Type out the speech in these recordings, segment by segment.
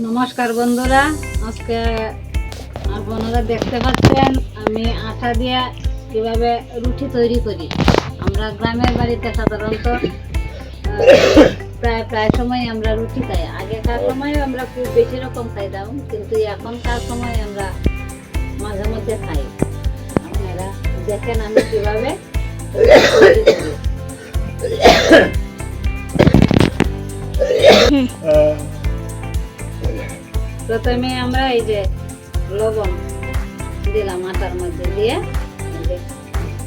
নমস্কার বন্ধুরা, আজকে আপনারা দেখতে পাচ্ছেন আমি আটা দিয়ে কীভাবে রুটি তৈরি করি। আমরা গ্রামের বাড়িতে সাধারণত প্রায় প্রায় সময় আমরা রুটি খাই। আগেকার সময় আমরা খুব বেশি রকম খাইতাম, কিন্তু এখনকার সময় আমরা মাঝে মধ্যে খাই। আপনারা দেখেন আমি কীভাবে প্রথমে আমরা এই যে লবণ দিলাম আটার মধ্যে দিয়ে।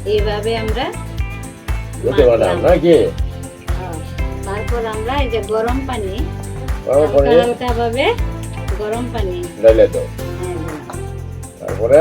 এইভাবে আমরা হ্যাঁ, তারপর আমরা এই যে গরম পানি গরম হালকা পানি? ভাবে গরম পানি। হ্যাঁ। তারপরে?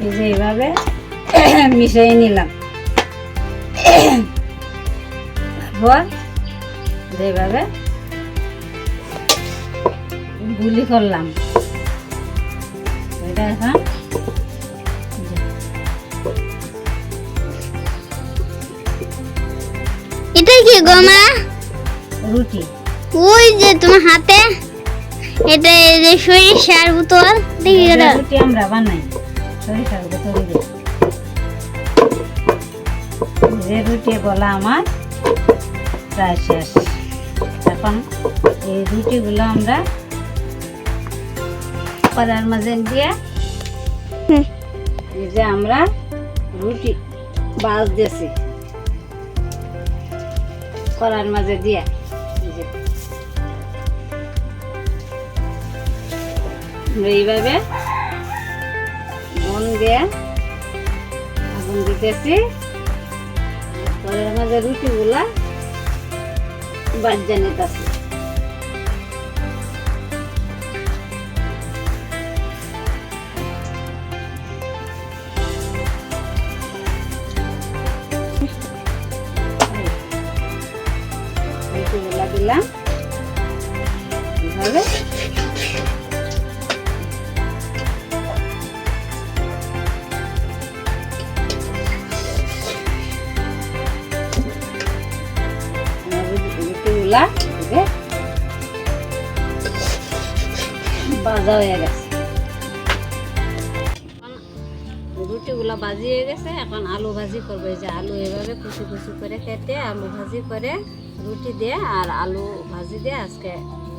এই যে এইভাবে মিশিয়ে নিলাম। তারপর যেভাবে গুলি করলাম। এটা এখন এটাই কি গো মা? রুটি। ওই যে তোমার হাতে? এটা এই যে সরিষার বোতল দেখি রুটি আমরা বানাই। সরিষার বোতল যে রুটি বলা আমার প্রায় শেষ। এখন এই রুটিগুলো আমরা কড়ার মাঝে দিয়ে হুম। এই যে আমরা রুটি বাজ দিয়েছি। কড়ার মাঝে দিয়ে। এইভাবে মন দিয়ে আগুন দিতেছি। কড়ার মাঝে রুটিগুলা বাজ্যা নিতেছি। দিলাম। এইভাবে এই ভাজা হয়ে গেছে। রুটিগুলা ভাজি হয়ে গেছে, এখন আলু ভাজি করব। যে আলু এভাবে কুচি কুচি করে কেটে আলু ভাজি করে রুটি দিয়ে আর আলু ভাজি দিয়ে আজকে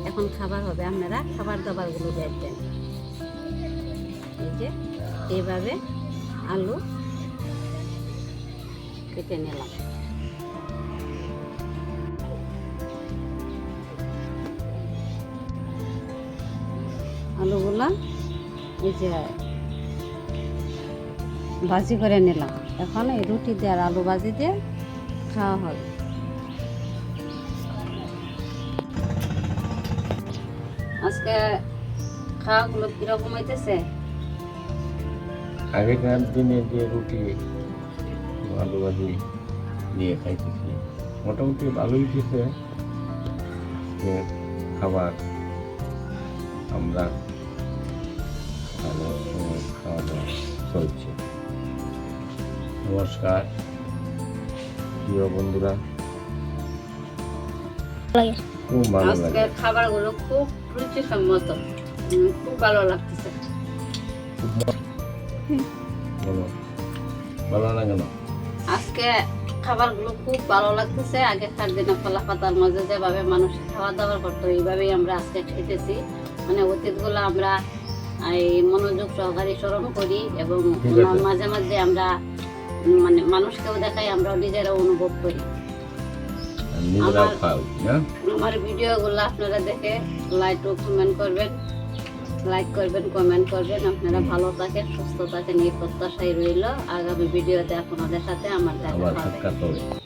এখন খাবার হবে। আপনারা খাবার দাবারগুলো দেখবেন এই যে এইভাবে আলু কেটে নিলাম। আলুগুলা এই যে ভাজি করে নিলাম। এখন এই রুটি দিয়ে আর আলু ভাজি দিয়ে খাওয়া হবে। আজকে খাওয়াগুলো কীরকম হইতেছে? আগেকার দিনে যে রুটি, আলু ভাজি দিয়ে খাইতেছি, মোটামুটি ভালোই যে খাবার আমরা ভালো সময় খাওয়া দাওয়া চলছে। নমস্কার। প্রিয় বন্ধুরা খুব ভালো আজকে লাগে খাবারগুলো খুব রুচিসম্মত খুব ভালো লাগতেছে। বলো ভালো না? আজকে খাবারগুলো খুব ভালো লাগতেছে। আগেকার দিনে কলা পাতার মাঝে যেভাবে মানুষ খাওয়া দাওয়া করতো এইভাবেই আমরা আজকে খেতেছি। মানে অতীতগুলো আমরা মনোযোগ সহকারে স্মরণ করি এবং মাঝে মাঝে আমরা মানে মানুষকেও দেখাই আমরা নিজেরা অনুভব করি। আমার- হ্যাঁ? আমার ভিডিওগুলো আপনারা দেখে লাইক ও কমেন্ট করবেন লাইক করবেন কমেন্ট করবেন। আপনারা ভালো থাকেন সুস্থ থাকেন এই প্রত্যাশাই রইল। আগামী ভিডিওতে আপনাদের সাথে আমার দেখা হবে।